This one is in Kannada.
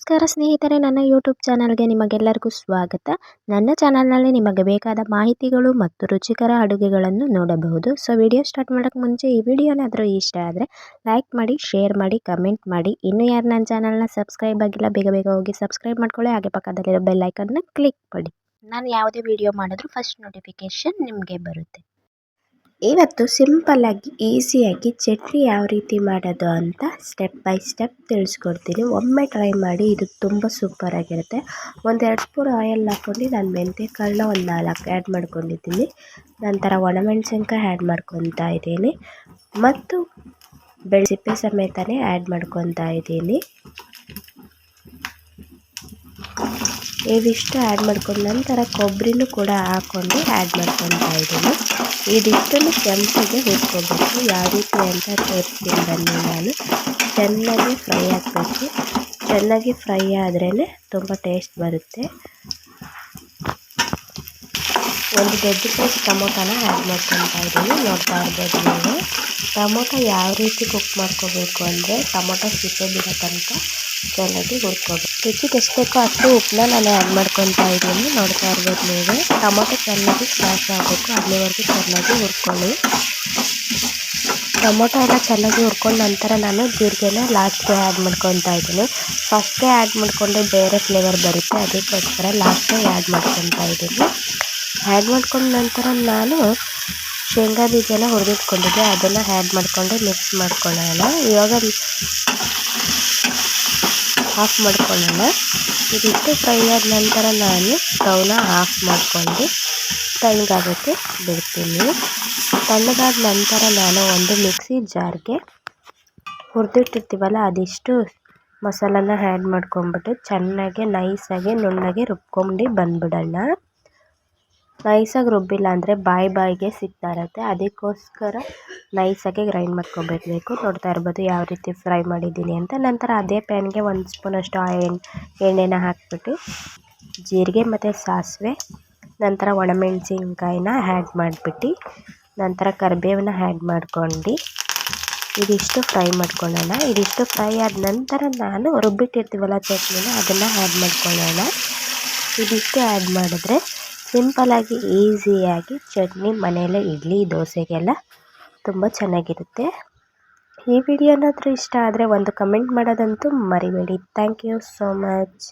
ನಮಸ್ಕಾರ ಸ್ನೇಹಿತರೆ, ನನ್ನ ಯೂಟ್ಯೂಬ್ ಚಾನಲ್ಗೆ ನಿಮಗೆಲ್ಲರಿಗೂ ಸ್ವಾಗತ. ನನ್ನ ಚಾನಲ್ನಲ್ಲಿ ನಿಮಗೆ ಬೇಕಾದ ಮಾಹಿತಿಗಳು ಮತ್ತು ರುಚಿಕರ ಅಡುಗೆಗಳನ್ನು ನೋಡಬಹುದು. ಸೊ ವಿಡಿಯೋ ಸ್ಟಾರ್ಟ್ ಮಾಡೋಕ್ಕೆ ಮುಂಚೆ ಈ ವಿಡಿಯೋನಾದರೂ ಇಷ್ಟ ಆದರೆ ಲೈಕ್ ಮಾಡಿ ಶೇರ್ ಮಾಡಿ ಕಮೆಂಟ್ ಮಾಡಿ. ಇನ್ನೂ ಯಾರು ನನ್ನ ಚಾನಲ್ನ ಸಬ್ಸ್ಕ್ರೈಬ್ ಆಗಿಲ್ಲ, ಬೇಗ ಬೇಗ ಹೋಗಿ ಸಬ್ಸ್ಕ್ರೈಬ್ ಮಾಡ್ಕೊಳ್ಳಿ. ಹಾಗೆ ಪಕ್ಕದಲ್ಲಿರೋ ಬೆಲ್ಲೈಕನ್ನ ಕ್ಲಿಕ್ ಮಾಡಿ. ನಾನು ಯಾವುದೇ ವಿಡಿಯೋ ಮಾಡಿದ್ರೂ ಫಸ್ಟ್ ನೋಟಿಫಿಕೇಶನ್ ನಿಮಗೆ ಬರುತ್ತೆ. ಇವತ್ತು ಸಿಂಪಲ್ಲಾಗಿ ಈಸಿಯಾಗಿ ಚಟ್ನಿ ಯಾವ ರೀತಿ ಮಾಡೋದು ಅಂತ ಸ್ಟೆಪ್ ಬೈ ಸ್ಟೆಪ್ ತಿಳಿಸ್ಕೊಡ್ತೀನಿ. ಒಮ್ಮೆ ಟ್ರೈ ಮಾಡಿ ಇದು ತುಂಬ ಸೂಪರಾಗಿರುತ್ತೆ ಒಂದೆರಡು ಸ್ಪೂನ್ ಆಯಿಲ್ ಹಾಕ್ಕೊಂಡು ನಾನು ಮೆಂತ್ಯ ಕಾಳನ್ನ ಒಂದು ನಾಲ್ಕು ಆ್ಯಡ್ ಮಾಡ್ಕೊಂಡಿದ್ದೀನಿ. ನಂತರ ಒಣಮೆಣ್ಸಿನ್ಕಾಯಿ ಆ್ಯಡ್ ಮಾಡ್ಕೊತಾ ಇದ್ದೀನಿ. ಮತ್ತು ಬೆಳಸಿಪ್ಪೆ ಸಮೇತನೇ ಆ್ಯಡ್ ಮಾಡ್ಕೊತಾ ಇದ್ದೀನಿ. ಇವಿಷ್ಟು ಆ್ಯಡ್ ಮಾಡ್ಕೊಂಡ ನಂತರ ಕೊಬ್ಬರಿನೂ ಕೂಡ ಹಾಕ್ಕೊಂಡು ಆ್ಯಡ್ ಮಾಡ್ಕೊತಾ ಇದ್ದೀನಿ. ಇದಿಷ್ಟನ್ನು ಕೆಂಪಿಗೆ ಹುರ್ಕೋಬೇಕು. ಯಾವ ರೀತಿ ಅಂತ ತೋರಿಸ್ತೀನಿ ಬನ್ನಿ ನಾನು. ಚೆನ್ನಾಗಿ ಫ್ರೈ ಆಗಬೇಕು. ಚೆನ್ನಾಗಿ ಫ್ರೈ ಆದ್ರೇ ತುಂಬ ಟೇಸ್ಟ್ ಬರುತ್ತೆ. ಒಂದು ದೊಡ್ಡ ಸೈಜ್ ಟೊಮೊಟೊನ ಆ್ಯಡ್ ಮಾಡ್ಕೊತಾ ಇದ್ದೀನಿ. ನೋಡ್ತಾ ಇರ್ಬೋದು ನೀವು. ಟೊಮೊಟೊ ಯಾವ ರೀತಿ ಕುಕ್ ಮಾಡ್ಕೋಬೇಕು ಅಂದರೆ ಟೊಮೊಟೊ ಸಿಪ್ಪೆ ಬಿಡೋ ತನಕ ಚೆನ್ನಾಗಿ ಹುರ್ಕೋಬೇಕು. ರುಚಿಗೆ ಎಷ್ಟು ಬೇಕೋ ಅಷ್ಟು ಉಪ್ಪನ್ನ ನಾನು ಆ್ಯಡ್ ಮಾಡ್ಕೊತಾ ಇದ್ದೀನಿ. ನೋಡ್ತಾ ಇರ್ಬೋದು ನೀವು. ಟೊಮೊಟೊ ಚೆನ್ನಾಗಿ ಸ್ಮ್ಯಾಶ್ ಆಗಬೇಕು. ಅಲ್ಲಿವರೆಗೂ ಚೆನ್ನಾಗಿ ಹುರ್ಕೊಳ್ಳಿ. ಟೊಮೊಟೊ ಎಲ್ಲ ಚೆನ್ನಾಗಿ ಹುರ್ಕೊಂಡ ನಂತರ ನಾನು ಜೀರಿಗೆನ ಲಾಸ್ಟ್ಗೆ ಆ್ಯಡ್ ಮಾಡ್ಕೊತಾ ಇದ್ದೀನಿ. ಫಸ್ಟೇ ಆ್ಯಡ್ ಮಾಡಿಕೊಂಡ್ರೆ ಬೇರೆ ಫ್ಲೇವರ್ ಬರುತ್ತೆ. ಅದಕ್ಕೋಸ್ಕರ ಲಾಸ್ಟೇ ಆ್ಯಡ್ ಮಾಡ್ಕೊತಾ ಇದ್ದೀನಿ. ಆ್ಯಡ್ ಮಾಡ್ಕೊಂಡ ನಂತರ ನಾನು ಶೇಂಗಾ ಬೀಜನ ಹುರಿದಿಟ್ಕೊಂಡಿದ್ದೆ. ಅದನ್ನು ಆ್ಯಡ್ ಮಾಡಿಕೊಂಡು ಮಿಕ್ಸ್ ಮಾಡ್ಕೊಳ್ಳೋಣ. ಇವಾಗ ಆಫ್ ಮಾಡ್ಕೊಳ್ಳೋಣ ಇದಿಷ್ಟು ಫ್ರೈ ಆದ ನಂತರ ನಾನು ಸ್ಟವ್ನ ಆಫ್ ಮಾಡಿಕೊಂಡು ತಣ್ಣಗಾಗೋಕ್ಕೆ ಬಿಡ್ತೀನಿ. ತಣ್ಣಗಾದ ನಂತರ ನಾನು ಒಂದು ಮಿಕ್ಸಿ ಜಾರ್ಗೆ ಹುರಿದಿಟ್ಟಿರ್ತೀವಲ್ಲ, ಅದಿಷ್ಟು ಮಸಾಲನ ಹ್ಯಾಡ್ ಮಾಡ್ಕೊಂಡ್ಬಿಟ್ಟು ಚೆನ್ನಾಗಿ ನೈಸಾಗಿ ನುಣ್ಣಗೆ ರುಬ್ಕೊಂಡು ಬಂದ್ಬಿಡೋಣ. ನೈಸಾಗಿ ರುಬ್ಬಿಲ್ಲ ಅಂದರೆ ಬಾಯಿ ಬಾಯಿಗೆ ಸಿಗ್ತಾ ಇರುತ್ತೆ. ಅದಕ್ಕೋಸ್ಕರ ನೈಸಾಗಿ ಗ್ರೈಂಡ್ ಮಾಡ್ಕೊಬೇಕು ನೋಡ್ತಾ ಇರ್ಬೋದು ಯಾವ ರೀತಿ ಫ್ರೈ ಮಾಡಿದ್ದೀನಿ ಅಂತ. ನಂತರ ಅದೇ ಪ್ಯಾನ್ಗೆ ಒಂದು ಸ್ಪೂನಷ್ಟು ಆಯಿಲ್ ಎಣ್ಣೆನ ಹಾಕ್ಬಿಟ್ಟು ಜೀರಿಗೆ ಮತ್ತು ಸಾಸಿವೆ, ನಂತರ ಒಣಮೆಣಸಿನ್ಕಾಯಿನ ಆ್ಯಡ್ ಮಾಡಿಬಿಟ್ಟು ನಂತರ ಕರಿಬೇವನ್ನ ಆ್ಯಡ್ ಮಾಡ್ಕೊಂಡು ಇದಿಷ್ಟು ಫ್ರೈ ಮಾಡ್ಕೊಳ್ಳೋಣ. ಇದಿಷ್ಟು ಫ್ರೈ ಆದ ನಂತರ ನಾನು ರುಬ್ಬಿಟ್ಟಿರ್ತೀವಲ್ಲ ಚಟ್ನಿನ, ಅದನ್ನು ಆ್ಯಡ್ ಮಾಡ್ಕೊಳ್ಳೋಣ. ಇದಿಷ್ಟು ಆ್ಯಡ್ ಮಾಡಿದ್ರೆ ಸಿಂಪಲ್ಲಾಗಿ ಈಸಿಯಾಗಿ ಚಟ್ನಿ ಮನೆಯಲ್ಲೇ ಇಡ್ಲಿ, ದೋಸೆಗೆಲ್ಲ ತುಂಬ ಚೆನ್ನಾಗಿರುತ್ತೆ. ಈ ವಿಡಿಯೋ ಏನಾದರೂ ಇಷ್ಟ ಆದರೆ ಒಂದು ಕಮೆಂಟ್ ಮಾಡೋದಂತೂ ಮರಿಬೇಡಿ. Thank you so much